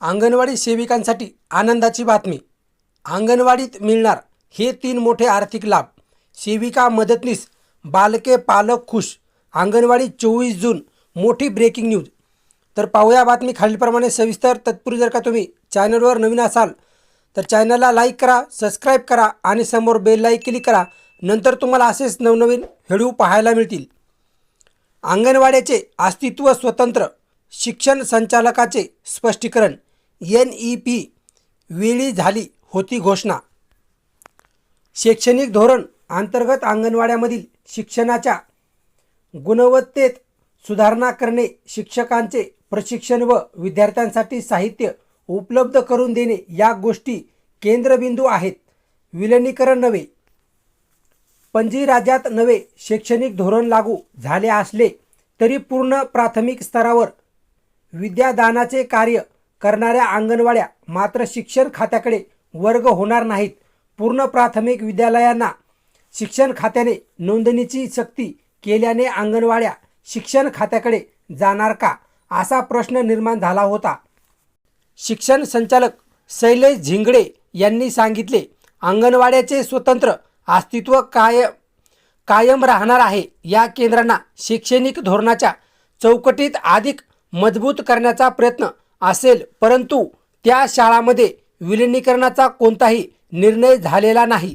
अंगणवाडी सेविकांसाठी आनंदाची बातमी. अंगणवाडीत मिळणार हे तीन मोठे आर्थिक लाभ. सेविका मदतनीस बालके पालक खुश. अंगणवाडी चोवीस जून मोठी ब्रेकिंग न्यूज तर पाहूया बातमी खालीलप्रमाणे सविस्तर. तत्पूर्वी जर का तुम्ही चॅनलवर नवीन असाल तर चॅनलला लाईक करा सबस्क्राईब करा आणि समोर बेललाही क्लिक करा. नंतर तुम्हाला असेच नवनवीन व्हिडिओ पाहायला मिळतील. अंगणवाड्याचे अस्तित्व स्वतंत्र. शिक्षण संचालकाचे स्पष्टीकरण. एन ई पी वेळी झाली होती घोषणा. शैक्षणिक धोरण अंतर्गत अंगणवाड्यामधील शिक्षणाच्या गुणवत्तेत सुधारणा करणे शिक्षकांचे प्रशिक्षण व विद्यार्थ्यांसाठी साहित्य उपलब्ध करून देणे या गोष्टी केंद्रबिंदू आहेत. विलनीकरण नव्हे पणजी राज्यात नवे शैक्षणिक धोरण लागू झाले असले तरी पूर्ण प्राथमिक स्तरावर विद्यादानाचे कार्य करणाऱ्या अंगणवाड्या मात्र शिक्षण खात्याकडे वर्ग होणार नाहीत. पूर्ण प्राथमिक विद्यालयांना शिक्षण खात्याने नोंदणीची सक्ती केल्याने अंगणवाड्या शिक्षण खात्याकडे जाणार का असा प्रश्न निर्माण झाला होता. शिक्षण संचालक शैलेश झिंगडे यांनी सांगितले अंगणवाड्याचे स्वतंत्र अस्तित्व काय कायम राहणार आहे. या केंद्रांना शैक्षणिक धोरणाच्या चौकटीत अधिक मजबूत करण्याचा प्रयत्न असेल परंतु त्या शाळामध्ये विलिनीकरणाचा कोणताही निर्णय झालेला नाही.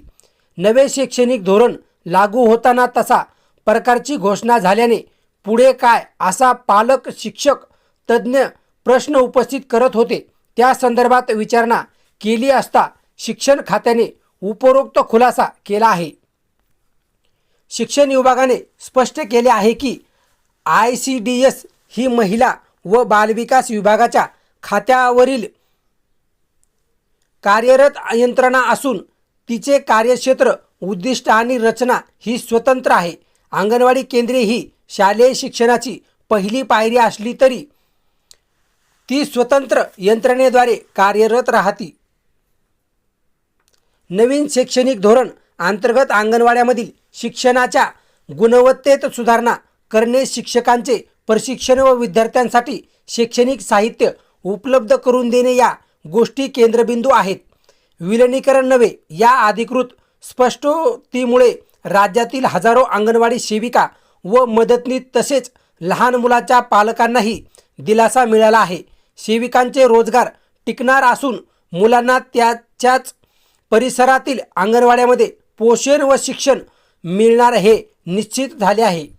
नवे शैक्षणिक धोरण लागू होताना तसा प्रकारची घोषणा झाल्याने पुढे काय असा पालक शिक्षक तज्ज्ञ प्रश्न उपस्थित करत होते. त्या संदर्भात विचारणा केली असता शिक्षण खात्याने उपरोक्त खुलासा केला आहे. शिक्षण विभागाने स्पष्ट केले आहे की आय सी डी एस ही महिला व बालविकास विभागाच्या खात्यावरील कार्यरत यंत्रणा असून तिचे कार्यक्षेत्र उद्दिष्ट आणि रचना ही स्वतंत्र आहे. अंगणवाडी केंद्रे ही शालेय शिक्षणाची पहिली पायरी असली तरी ती स्वतंत्र यंत्रणेद्वारे कार्यरत राहती. नवीन शैक्षणिक धोरण अंतर्गत अंगणवाड्यामधील शिक्षणाच्या गुणवत्तेत सुधारणा करणे शिक्षकांचे प्रशिक्षण व विद्यार्थ्यांसाठी शैक्षणिक साहित्य उपलब्ध करून देणे या गोष्टी केंद्रबिंदू आहेत. विलनीकरण नव्हे या अधिकृत स्पष्टोतीमुळे राज्यातील हजारो अंगणवाडी सेविका व मदतनीस तसेच लहान मुलाच्या पालकांनाही दिलासा मिळाला आहे. सेविकांचे रोजगार टिकणार असून मुलांना त्याच्याच परिसरातील अंगणवाड्यामध्ये पोषण व शिक्षण मिळणार हे निश्चित झाले आहे.